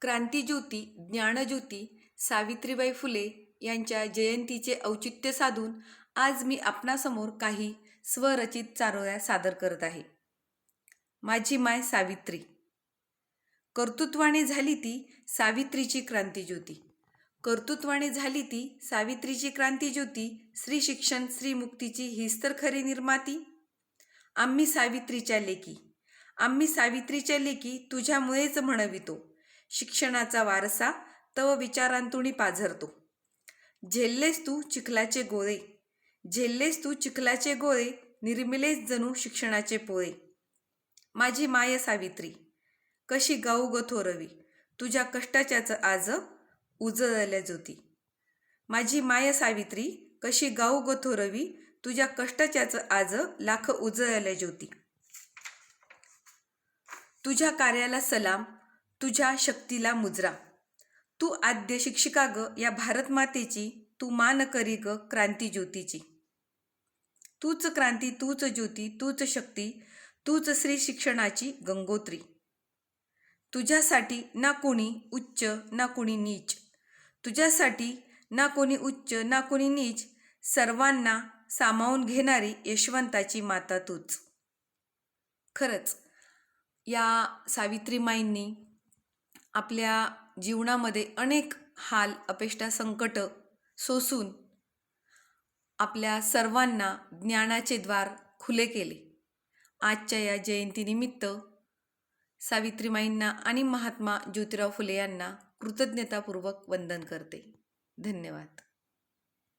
क्रांतीज्योती ज्ञानज्योती सावित्रीबाई फुले यांच्या जयंतीचे औचित्य साधून आज मी आपणासमोर काही स्वरचित चारोळ्या सादर करत आहे. माझी माय सावित्री. कर्तृत्वाने झाली ती सावित्रीची क्रांतीज्योती. कर्तृत्वाने झाली ती सावित्रीची क्रांतीज्योती श्री शिक्षण श्री मुक्तीची हीच तर खरी निर्माती. आम्ही सावित्रीच्या लेकी. आम्ही सावित्रीच्या लेकी तुझ्यामुळेच म्हणवितो. शिक्षणाचा वारसा तव विचारांतुणी पाझरतो. झेललेस तू चिखलाचे गोळे. झेललेस तू चिखलाचे गोळे निर्मिलेस जणू शिक्षणाचे पोळे. माझी माय सावित्री कशी गाऊ ग थोरवी तुझ्या कष्टाच्याच आज उजळल्या ज्योती. माझी माय सावित्री कशी गाऊ ग थोरवी तुझ्या कष्टाच्याच आज लाख उजळल्या ज्योती. तुझ्या कार्याला सलाम तुझ्या शक्तीला मुजरा. तू आद्य शिक्षिका ग या भारतमातेची तू मान करी ग क्रांती ज्योतीची. तूच क्रांती तूच ज्योती तूच शक्ती तूच श्री शिक्षणाची गंगोत्री. तुझ्यासाठी ना कोणी उच्च ना कोणी नीच. तुझ्यासाठी ना कोणी उच्च ना कोणी नीच सर्वांना सामावून घेणारी यशवंताची माता तूच. खरंच या सावित्रीमाईंनी आपल्या जीवनामध्ये अनेक हाल अपेष्टा संकट सोसून आपल्या सर्वांना ज्ञानाचे द्वार खुले केले. आजच्या या जयंतीनिमित्त सावित्रीमाईंना आणि महात्मा ज्योतिराव फुले यांना कृतज्ञतापूर्वक वंदन करते. धन्यवाद.